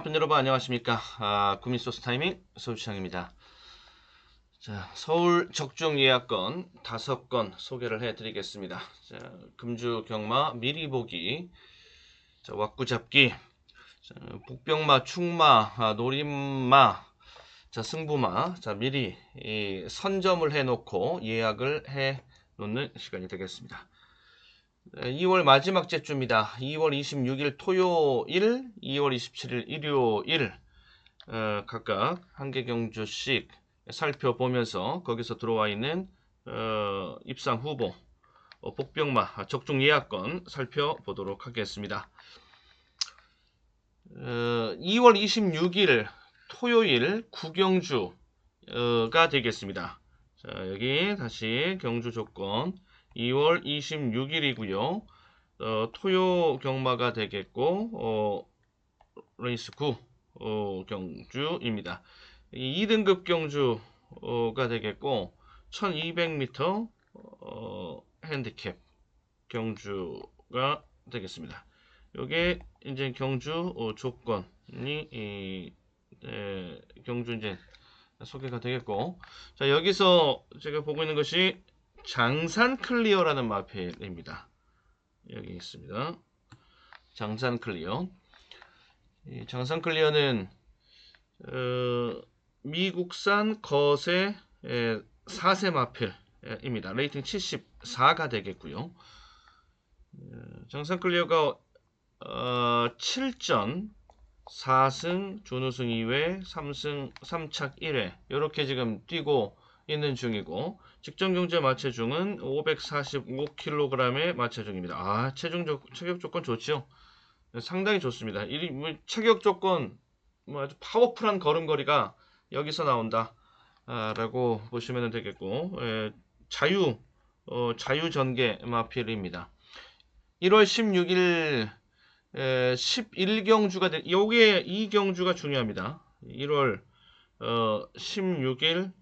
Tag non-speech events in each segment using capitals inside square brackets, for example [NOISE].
마편 여러분 안녕하십니까? 아, 구민소스 타이밍 서울시장입니다. 자, 서울 적중 예약건 다섯 건 소개를 해드리겠습니다. 자, 금주 경마 미리 보기, 자, 왁구 잡기, 자, 북병마, 충마, 아, 노림마, 자, 승부마, 자, 미리 이, 선점을 해놓고 예약을 해 놓는 시간이 되겠습니다. 2월 마지막 제주입니다. 2월 26일 토요일, 2월 27일 일요일 어, 각각 한 개 경주씩 살펴보면서 거기서 들어와 있는 어, 입상 후보 어, 복병마 적중 예약권 살펴보도록 하겠습니다. 어, 2월 26일 토요일 구경주가 되겠습니다. 자, 여기 다시 경주 조건 2월 26일이고요. 어, 토요 경마가 되겠고 어, 레이스 9 어, 경주입니다. 이 2등급 경주가 되겠고 1200m 어, 핸디캡 경주가 되겠습니다. 요게 이제 경주 어, 조건이 이, 에, 경주 이제 소개가 되겠고 자 여기서 제가 보고 있는 것이 장산 클리어라는 마필입니다. 여기 있습니다. 장산 클리어. 이 장산 클리어는 어, 미국산 거세 4세 마필입니다. 레이팅 74가 되겠고요. 어, 장산 클리어가 어, 7전 4승 준우승 2회 3승 3착 1회 이렇게 지금 뛰고 있는 중이고 직전 경제 마체 중은 545kg의 마체 중입니다. 아 체중 조, 체격 조건 좋죠. 상당히 좋습니다. 이 뭐, 체격 조건 뭐 아주 파워풀한 걸음걸이가 여기서 나온다. 아, 라고 보시면 되겠고 에, 자유 어, 자유 전개 마필입니다. 1월 16일 에, 11경주가 된 요게 이 경주가 중요합니다. 1월 어, 16일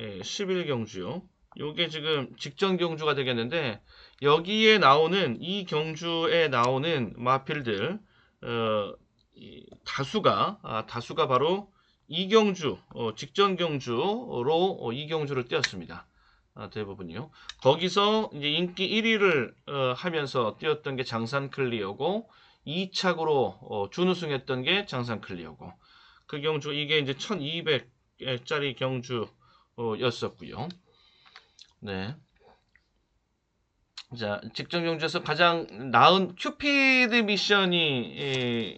예, 11경주요. 요게 지금 직전 경주가 되겠는데 여기에 나오는 이 경주에 나오는 마필들 어, 다수가 아, 다수가 바로 이 경주 어, 직전 경주로 어, 이 경주를 띄었습니다. 아, 대부분이요. 거기서 이제 인기 1위를 어, 하면서 뛰었던 게 장산 클리어고 2착으로 어, 준우승했던 게 장산 클리어고 그 경주 이게 이제 1200짜리 경주 어, 였었고요. 네. 자, 직전 경주에서 가장 나은 큐피드 미션이 이,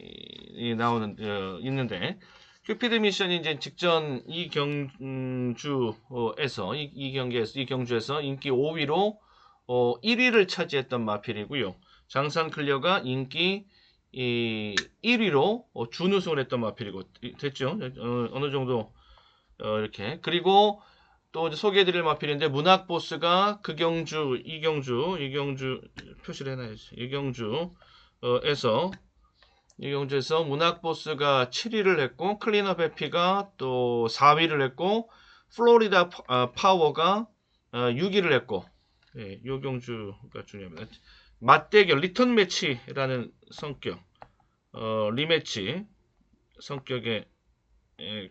이 나오는 어, 있는데 큐피드 미션이 이제 직전 이 경주에서 이, 이 경기에서 이 경주에서 인기 5위로 어, 1위를 차지했던 마필이고요. 장산 클리어가 인기 이 1위로 어, 준우승을 했던 마필이고 됐죠? 어, 어느 정도 어, 이렇게. 그리고 또 소개해드릴 마필인데 문학 보스가 극경주 이경주 이경주 표시를 해놔야지. 이경주에서. 이경주에서 문학 보스가 7위를 했고 클리너 베피가 또 4위를 했고 플로리다 아, 파워가 6위를 어, 했고. 예, 요 경주가 중요합니다. 맞대결 리턴 매치라는 성격. 어, 리매치 성격의 예,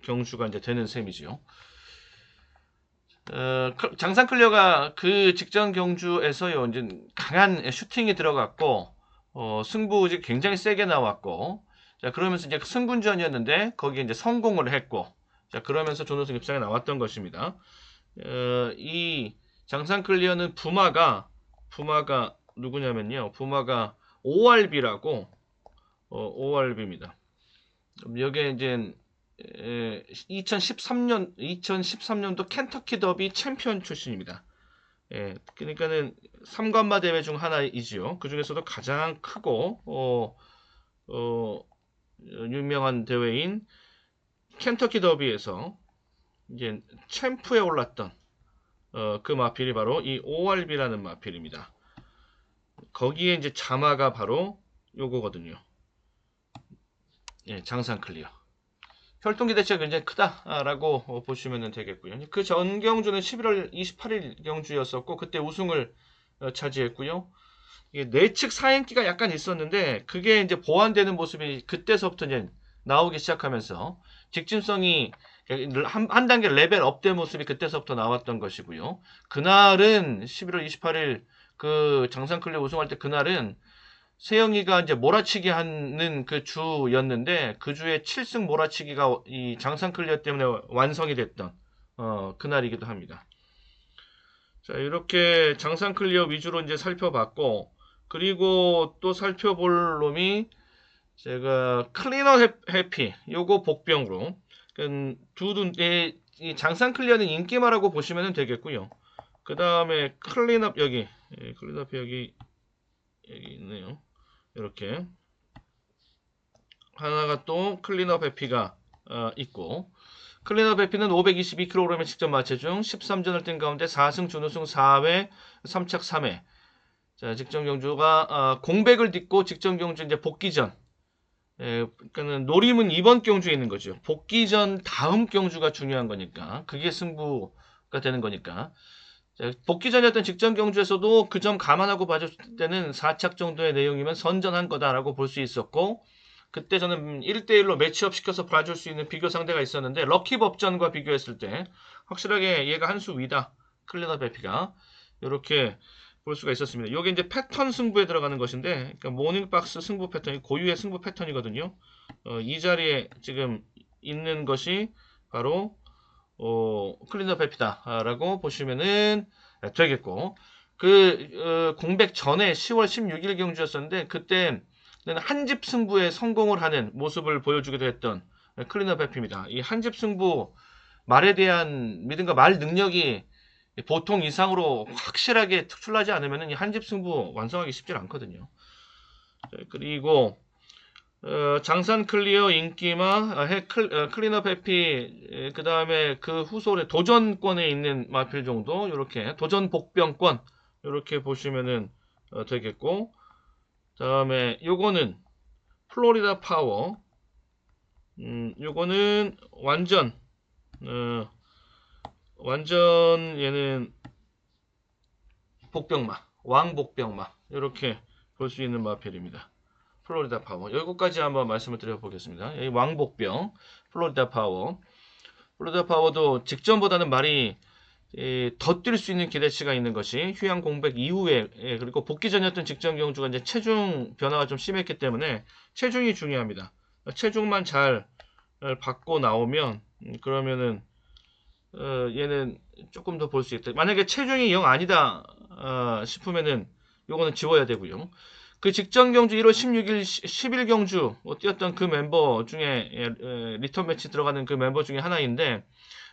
경주가 이제 되는 셈이죠. 어, 장산 클리어가 그 직전 경주에서요, 이제 강한 슈팅이 들어갔고, 어, 승부지 굉장히 세게 나왔고, 자, 그러면서 이제 승군전이었는데, 거기에 이제 성공을 했고, 자, 그러면서 조노승 입장에 나왔던 것입니다. 어, 이 장산 클리어는 부마가, 부마가 누구냐면요, 부마가 ORB라고, 어, ORB입니다. 여기에 이제 2013년 2013년도 켄터키 더비 챔피언 출신입니다. 예, 그러니까는 3관마 대회 중 하나이지요. 그 중에서도 가장 크고 어, 어, 유명한 대회인 켄터키 더비에서 이제 챔프에 올랐던 어, 그 마필이 바로 이 ORB라는 마필입니다. 거기에 이제 자마가 바로 요거거든요. 예, 장산 클리어. 혈통 기 대치가 굉장히 크다라고 보시면 되겠고요. 그 전 경주는 11월 28일 경주였었고 그때 우승을 어, 차지했고요. 내측 사행기가 약간 있었는데 그게 이제 보완되는 모습이 그때서부터 이제 나오기 시작하면서 직진성이 한, 한 단계 레벨 업된 모습이 그때서부터 나왔던 것이고요. 그날은 11월 28일 그 장상클리어 우승할 때 그날은 세영이가 이제 몰아치기 하는 그 주였는데 그 주에 7승 몰아치기가 이 장상 클리어 때문에 완성이 됐던 어, 그날이기도 합니다. 자, 이렇게 장상 클리어 위주로 이제 살펴봤고 그리고 또 살펴볼 놈이 제가 클리너 해- 해피 요거 복병으로 그 두둔 이 장상 클리어는 인기마라고 보시면 되겠고요. 그 다음에 클린업 여기 예, 클린업 여기 여기 있네요. 이렇게. 하나가 또 클린업 해피가 어, 있고. 클린업 해피는 522kg의 직접 마체중 13전을 뛴 가운데 4승 준우승 4회 3착 3회. 자 직전 경주가 어, 공백을 딛고 직전 경주 이제 복귀전. 예, 그러니까는 노림은 이번 경주에 있는 거죠. 복귀 전 다음 경주가 중요한 거니까. 그게 승부가 되는 거니까. 자, 복귀 전이었던 직전 경주에서도 그 점 감안하고 봐줬을 때는 4착 정도의 내용이면 선전한 거다라고 볼 수 있었고 그때 저는 1대1로 매치업 시켜서 봐줄 수 있는 비교 상대가 있었는데 럭키 법전과 비교했을 때 확실하게 얘가 한 수 위다 클리너 베피가 이렇게 볼 수가 있었습니다. 이게 이제 패턴 승부에 들어가는 것인데, 그러니까 모닝박스 승부 패턴이 고유의 승부 패턴이거든요. 어, 이 자리에 지금 있는 것이 바로 어, 클린업 해피다라고 보시면은 되겠고, 그 어, 공백 전에 10월 16일 경주였었는데 그때는 한집 승부에 성공을 하는 모습을 보여주기도 했던 클린업 해피입니다. 이 한집 승부 말에 대한 믿음과 말 능력이 보통 이상으로 확실하게 특출나지 않으면 이 한집 승부 완성하기 쉽지 않거든요. 자, 그리고 어, 장산 클리어 인기마 아, 해, 클, 어, 클린업 해피 그 다음에 그 후솔의 도전권에 있는 마필 정도 이렇게 도전 복병권 이렇게 보시면은 어, 되겠고 다음에 요거는 플로리다 파워 음, 요거는 완전 어, 완전 얘는 복병마, 왕복병마 이렇게 볼 수 있는 마필입니다. 플로리다 파워. 여기까지 한번 말씀을 드려보겠습니다. 이 왕복병, 플로리다 파워. 플로리다 파워도 직전보다는 말이 더 뛸 수 있는 기대치가 있는 것이 휴양 공백 이후에 예, 그리고 복귀 전이었던 직전 경주가 이제 체중 변화가 좀 심했기 때문에 체중이 중요합니다. 체중만 잘 받고 나오면 음, 그러면은 어, 얘는 조금 더 볼 수 있다. 만약에 체중이 0 아니다 어, 싶으면은 요거는 지워야 되고요. 그 직전 경주 1월 16일 10일 경주 어, 뛰었던 그 멤버 중에 예, 에, 리턴 매치 들어가는 그 멤버 중에 하나인데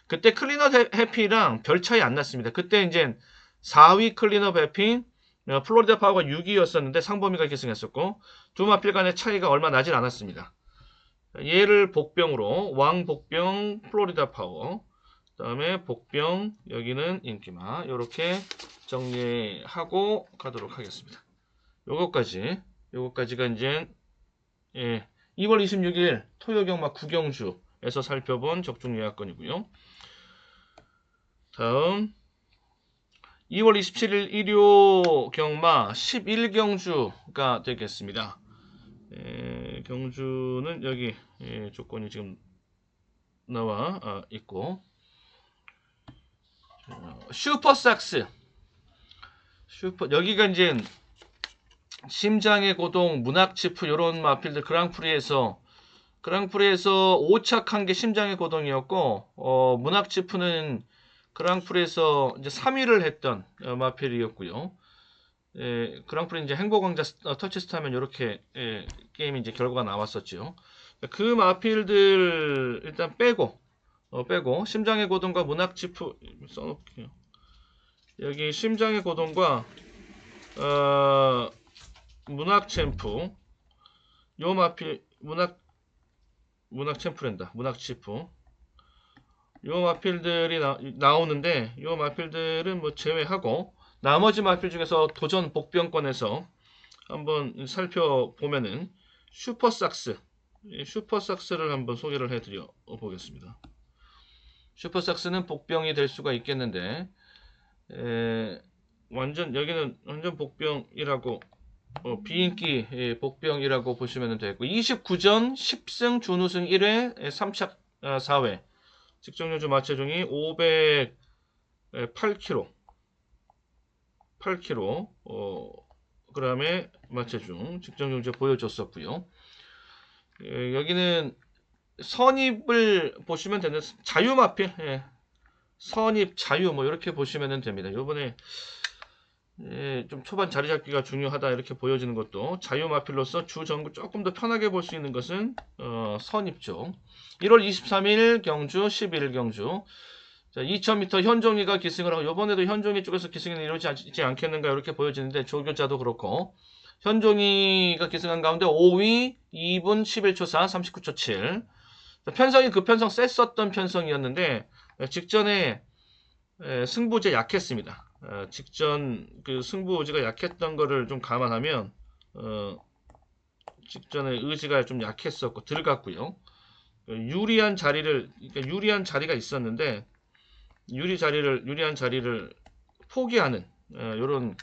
그때 클리너 해피랑 별 차이 안 났습니다. 그때 이제 4위 클리너 해피 어, 플로리다 파워가 6위였었는데 상범이가 계승했었고 두 마필 간의 차이가 얼마 나진 않았습니다. 얘를 복병으로 왕 복병 플로리다 파워 그 다음에 복병 여기는 인기마 이렇게 정리하고 가도록 하겠습니다. 요거까지 요거까지가 이제 예, 2월 26일 토요경마 구경주에서 살펴본 적중 예약건이고요. 다음 2월 27일 일요 경마 11경주가 되겠습니다. 예, 경주는 여기 예, 조건이 지금 나와 아, 있고 슈퍼삭스 슈퍼 여기가 이제 심장의 고동 문학치프 이런 마필들 그랑프리에서 그랑프리에서 5착한 게 심장의 고동이었고 어, 문학치프는 그랑프리에서 이제 3위를 했던 어, 마필이었고요. 예, 그랑프리 이제 스- 어, 터치스타면 이렇게 예, 게임이 이제 결과가 나왔었죠. 그 마필들 일단 빼고 어, 빼고 심장의 고동과 문학치프 써놓을게요. 여기 심장의 고동과 어, 문학 챔프. 요 마필 문학 문학 챔프랜다. 문학 치프. 요 마필들이 나, 나오는데 요 마필들은 뭐 제외하고 나머지 마필 중에서 도전 복병권에서 한번 살펴보면은 슈퍼삭스. 이 슈퍼삭스를 한번 소개를 해드려 보겠습니다. 슈퍼삭스는 복병이 될 수가 있겠는데 에, 완전 여기는 완전 복병이라고 어, 비인기 예, 복병이라고 보시면 되고 29전 10승 준우승 1회 3착 4회 직전요주 마체중이 508kg 8kg 어, 그다음에 마체중 직전용주 보여줬었고요. 예, 여기는 선입을 보시면 되는 자유마필 예, 선입 자유 뭐 이렇게 보시면 됩니다. 요번에 예, 좀 초반 자리 잡기가 중요하다 이렇게 보여지는 것도 자유마필로서 주 전국 조금 더 편하게 볼 수 있는 것은 어, 선입죠. 1월 23일 경주, 11일 경주. 자, 2000m 현종이가 기승을 하고 이번에도 현종이 쪽에서 기승이 이루어지지 않- 않겠는가 이렇게 보여지는데 조교자도 그렇고 현종이가 기승한 가운데 5위 2분 11초 4 39초 7 자, 편성이 그 편성 셌었던 편성이었는데 에, 직전에 에, 승부제 약했습니다. 어, 직전 그 승부지가 약했던 거를 좀 감안하면 어, 직전에 의지가 좀 약했었고 들어갔고요. 어, 유리한 자리를 그러니까 유리한 자리가 있었는데 유리 자리를 유리한 자리를 포기하는 이런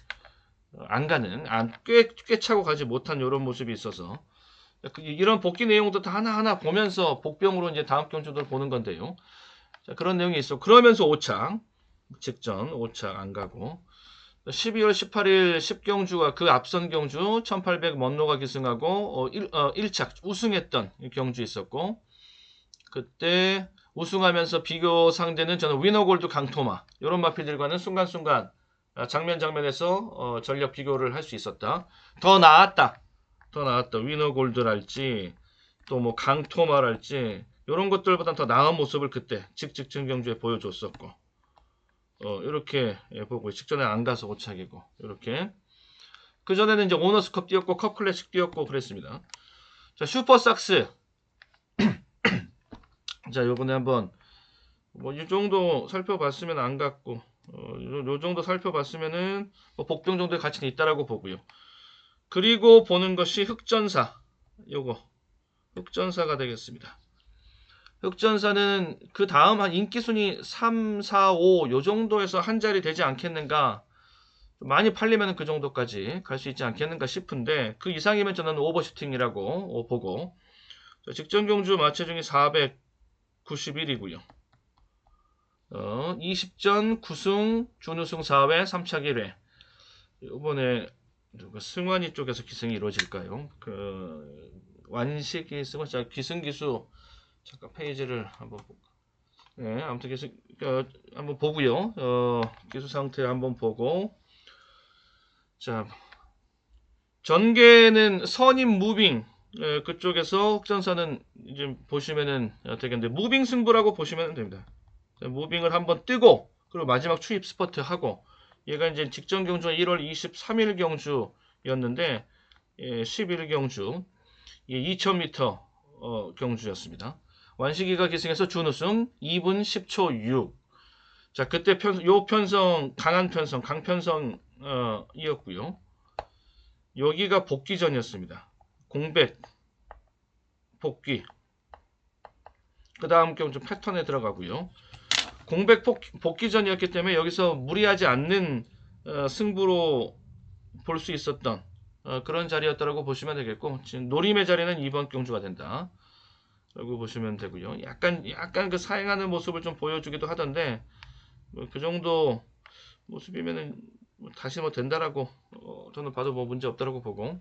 안 가는 안꿰 차고 가지 못한 이런 모습이 있어서 그- 이런 복귀 내용도 다 하나하나 보면서 복병으로 이제 다음 경주들 보는 건데요. 자, 그런 내용이 있어. 그러면서 5창 직전 5창 안 가고 12월 18일 10경주가 그 앞선 경주 1800 먼로가 기승하고 어, 1, 어, 1착 우승했던 이 경주 있었고 그때 우승하면서 비교 상대는 저는 위너골드 강토마 이런 마필들과는 순간순간 아, 장면 장면에서 어, 전력 비교를 할 수 있었다. 더 나았다. 더 나았다. 위너골드랄지 또 뭐 강토마랄지 이런 것들보다 더 나은 모습을 그때 직직전 경주에 보여줬었고 어, 이렇게 예, 보고 직전에 안 가서 오착이고 이렇게 그 전에는 이제 오너스컵 뛰었고 컵 클래식 뛰었고 그랬습니다. 자 슈퍼 삭스 [CLEARS THROAT] 자 요번에 한번 뭐 이 정도 살펴봤으면 안 갔고 어, 요, 요 정도 살펴봤으면은 뭐 복병 정도의 가치는 있다라고 보고요. 그리고 보는 것이 흑전사 요거 흑전사가 되겠습니다. 흑전사는 그 다음 한 인기 순위 3, 4, 5 요 정도에서 한 자리 되지 않겠는가 좀 많이 팔리면 그 정도까지 갈 수 있지 않겠는가 싶은데 그 이상이면 저는 오버슈팅이라고 어, 보고 자, 직전 경주 마체 중에 491이고요. 어, 20전 9승 준우승 4회 3착 1회 이번에 승환이 쪽에서 기승이 이루어질까요? 그 완식이 승환 자 기승 기수 잠깐 페이지를 한번 볼까? 네, 아무튼 기수 어, 한번 보고요. 어, 기수 상태 한번 보고 자 전개는 선임 무빙 예, 그쪽에서 흑전사는 이제 보시면은 되겠는데 무빙 승부라고 보시면 됩니다. 자, 무빙을 한번 뜨고 그리고 마지막 추입 스퍼트 하고 얘가 이제 직전 경주 1월 23일 경주였는데 예, 11일 경주 예, 2000m 어, 경주였습니다. 완식이가 기승해서 준우승 2분 10초 6. 자 그때 편, 요 편성 강한 편성 강편성 어, 이었고요. 여기가 복귀 전이었습니다. 공백 복귀 그 다음 경주 패턴에 들어가고요. 공백 복귀, 전이었기 때문에 여기서 무리하지 않는 어, 승부로 볼 수 있었던 어, 그런 자리였다고 보시면 되겠고 지금 노림의 자리는 이번 경주가 된다. 라고 보시면 되고요. 약간 약간 그 사행하는 모습을 좀 보여주기도 하던데 뭐 그 정도 모습이면은 뭐 다시 뭐 된다라고 어, 저는 봐도 뭐 문제 없다라고 보고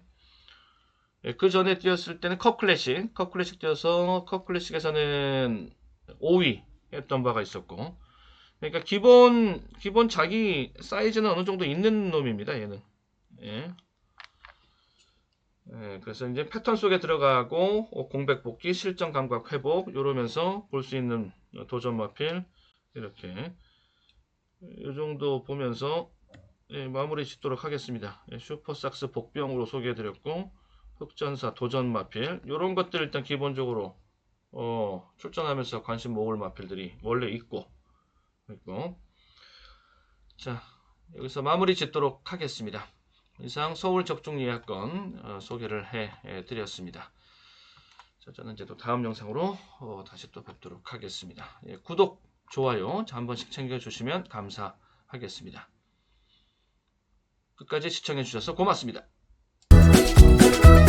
예, 그 전에 뛰었을 때는 컵 클래식 컵 클래식 뛰어서 컵 클래식에서는 5위 했던 바가 있었고 그러니까 기본 기본 자기 사이즈는 어느 정도 있는 놈입니다 얘는 예. 예, 그래서 이제 패턴 속에 들어가고 어, 공백 복귀 실전 감각 회복 이러면서 볼 수 있는 도전 마필 이렇게. 이 정도 보면서 예, 마무리 짓도록 하겠습니다. 예, 슈퍼삭스 복병으로 소개해드렸고 흑전사 도전 마필. 이런 것들 일단 기본적으로 어, 출전하면서 관심 모을 마필들이 원래 있고 있고. 자 여기서 마무리 짓도록 하겠습니다. 이상 서울 접종 예약 건 어, 소개를 해, 해 드렸습니다. 자, 저는 이제 또 다음 영상으로 어, 다시 또 뵙도록 하겠습니다. 예, 구독, 좋아요 자, 한 번씩 챙겨주시면 감사하겠습니다. 끝까지 시청해 주셔서 고맙습니다. 네.